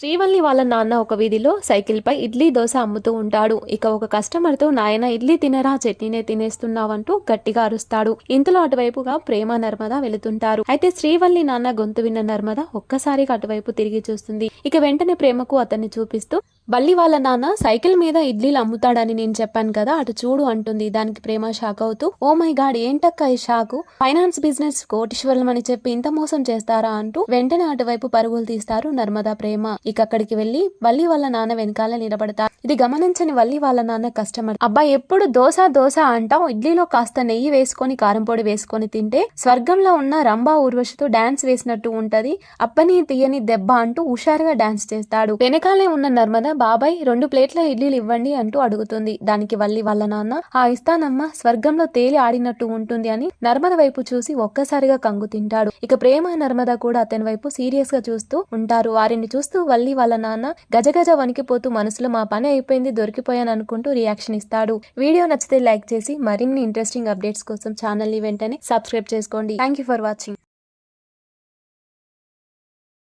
శ్రీవల్లి వాళ్ళ నాన్న ఒక వీధిలో సైకిల్ పై ఇడ్లీ దోశ అమ్ముతూ ఉంటాడు. ఇక ఒక కస్టమర్తో నాయన ఇడ్లీ తినరా? చట్నీనే తినేస్తున్నావంటూ గట్టిగా అరుస్తాడు. ఇంతలో అటువైపుగా ప్రేమ నర్మద వెళుతుంటారు. అయితే శ్రీవల్లి నాన్న గొంతు విన్న నర్మద ఒక్కసారిగా అటువైపు తిరిగి చూస్తుంది. ఇక వెంటనే ప్రేమకు అతన్ని చూపిస్తూ బల్లి వాళ్ళ నాన్న సైకిల్ మీద ఇడ్లీలు అమ్ముతాడని నేను చెప్పాను కదా అటు చూడు అంటుంది. దానికి ప్రేమ షాక్ అవుతూ ఓ మై గాడ్ ఏంటక్క ఈ షాకు? ఫైనాన్స్ బిజినెస్ కోటీశ్వరం అని చెప్పి ఇంత మోసం చేస్తారా? అంటూ వెంటనే అటువైపు పరుగులు తీస్తారు నర్మదా ప్రేమ. ఇక అక్కడికి వెళ్ళి బల్లి వాళ్ళ నాన్న వెనకాల నిలబడతారు ఇది గమనించని వల్లి వాళ్ళ నాన్న కస్టమర్ అబ్బా ఎప్పుడు దోశ దోశ అంటావు? ఇడ్లీలో కాస్త నెయ్యి వేసుకొని కారం పొడి వేసుకొని తింటే స్వర్గంలో ఉన్న రంభా ఊర్వశితో డాన్స్ వేసినట్టు ఉంటది. అప్పని తీయని దెబ్బ అంటూ హుషారుగా డాన్స్ చేస్తాడు. వెనకాలే ఉన్న నర్మద బాబాయ్ రెండు ప్లేట్ల ఇడ్లీలు ఇవ్వండి అంటూ అడుగుతుంది. దానికి వల్లి వాళ్ళ నాన్న ఆ ఇస్తానమ్మా స్వర్గంలో తేలి ఆడినట్టు ఉంటుంది అని నర్మద వైపు చూసి ఒక్కసారిగా కంగు తింటాడు. ఇక ప్రేమ నర్మద కూడా అతని వైపు సీరియస్గా చూస్తూ ఉంటారు. వారిని చూస్తూ వల్లి వాళ్ళ నాన్న గజగజ వణికిపోతూ మనసులో మా పని అయిపోయింది దొరికిపోయాను అనుకుంటూ రియాక్షన్ ఇస్తాడు. వీడియో నచ్చితే లైక్ చేసి మరిన్ని ఇంట్రెస్టింగ్ అప్డేట్స్ కోసం ఛానల్ని వెంటనే సబ్స్క్రైబ్ చేసుకోండి. Thank you for watching